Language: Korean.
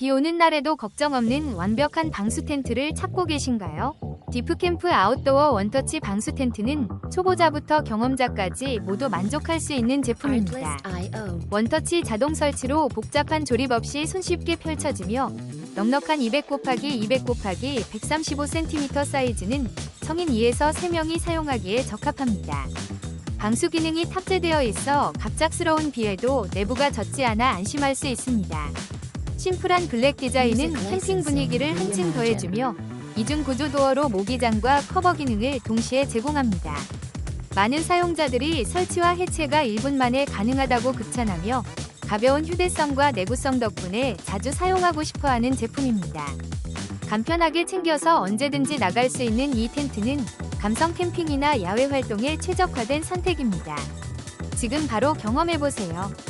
비 오는 날에도 걱정 없는 완벽한 방수 텐트를 찾고 계신가요? 디프캠프 아웃도어 원터치 방수 텐트는 초보자부터 경험자까지 모두 만족할 수 있는 제품입니다. 원터치 자동 설치로 복잡한 조립 없이 손쉽게 펼쳐지며 넉넉한 200 곱하기 200 곱하기 135cm 사이즈는 성인 2에서 3명이 사용하기에 적합합니다. 방수 기능이 탑재되어 있어 갑작스러운 비에도 내부가 젖지 않아 안심할 수 있습니다. 심플한 블랙 디자인은 캠핑 분위기를 한층 더해주며 이중 구조 도어로 모기장과 커버 기능을 동시에 제공합니다. 많은 사용자들이 설치와 해체가 1분 만에 가능하다고 극찬하며 가벼운 휴대성과 내구성 덕분에 자주 사용하고 싶어하는 제품입니다. 간편하게 챙겨서 언제든지 나갈 수 있는 이 텐트는 감성 캠핑이나 야외 활동에 최적화된 선택입니다. 지금 바로 경험해보세요.